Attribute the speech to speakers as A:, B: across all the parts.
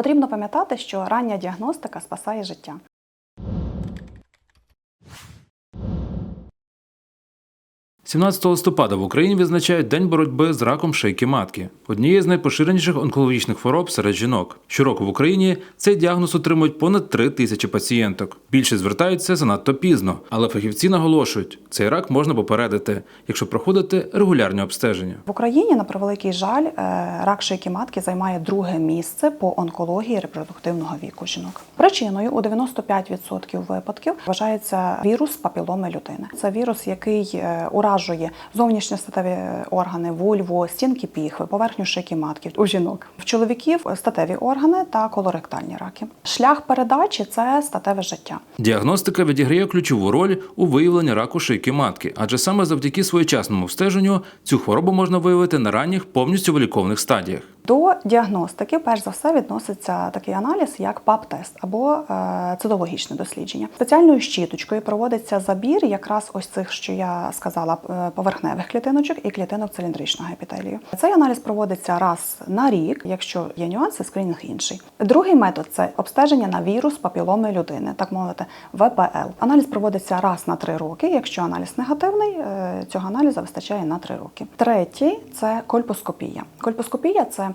A: Потрібно пам'ятати, що рання діагностика спасає життя.
B: – 17 листопада в Україні відзначають День боротьби з раком шийки матки, однієї з найпоширеніших онкологічних хвороб серед жінок. Щороку в Україні цей діагноз отримують понад 3 тисячі пацієнток. Більшість звертаються занадто пізно, але фахівці наголошують, цей рак можна попередити, якщо проходити регулярні обстеження.
A: В Україні, на превеликий жаль, е, рак шийки матки займає друге місце по онкології репродуктивного віку жінок. Причиною у 95% випадків вважається вірус папіломи людини. Це вірус, який е, уражує зовнішні статеві органи, вульву, стінки піхви, поверхню шийки матки у жінок. В чоловіків статеві органи та колоректальні раки. Шлях передачі це статеве життя.
B: Діагностика відіграє ключову роль у виявленні раку шийки матки, адже саме завдяки своєчасному обстеженню цю хворобу можна виявити на ранніх повністю виліковних стадіях.
A: До діагностики, перш за все, відноситься такий аналіз, як ПАП-тест або е, цитологічне дослідження. Спеціальною щіточкою проводиться забір якраз ось цих, що я сказала, е, поверхневих клітиночок і клітинок циліндричного епітелію. Цей аналіз проводиться раз на рік, якщо є нюанси, скринінг інший. Другий метод це обстеження на вірус папіломи людини, так мовити, ВПЛ. Аналіз проводиться раз на три роки. Якщо аналіз негативний, е, цього аналізу вистачає на три роки. Третій це кольпоскопія. Кольпоскопія це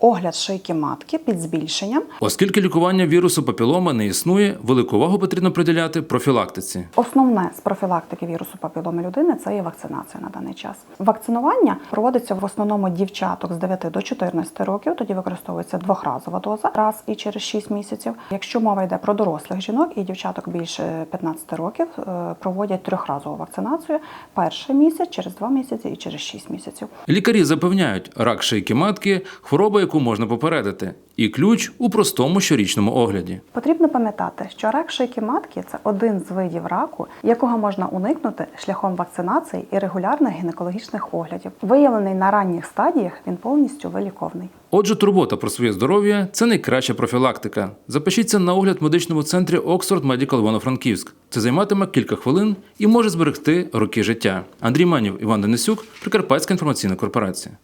A: огляд шийки матки під збільшенням.
B: Оскільки лікування вірусу папіломи не існує, велику увагу потрібно приділяти профілактиці.
A: Основне з профілактики вірусу папіломи людини це є вакцинація на даний час. Вакцинування проводиться в основному дівчаток з 9 до 14 років. Тоді використовується двохразова доза раз і через 6 місяців. Якщо мова йде про дорослих жінок і дівчаток більше 15 років, е, проводять трьохразову вакцинацію перший місяць, через 2 місяці і через 6 місяців.
B: Лікарі запевняють, рак шийки матки хвороба, яку можна попередити, і ключ у простому щорічному огляді.
A: Потрібно пам'ятати, що рак шийки матки це один з видів раку, якого можна уникнути шляхом вакцинації і регулярних гінекологічних оглядів. Виявлений на ранніх стадіях, він повністю виліковний.
B: Отже, турбота про своє здоров'я це найкраща профілактика. Запишіться на огляд в медичному центрі Oxford Medical Івано-Франківськ. Це займатиме кілька хвилин і може зберегти роки життя. Андрій Манів, Іван Денисюк, Прикарпатська інформаційна корпорація.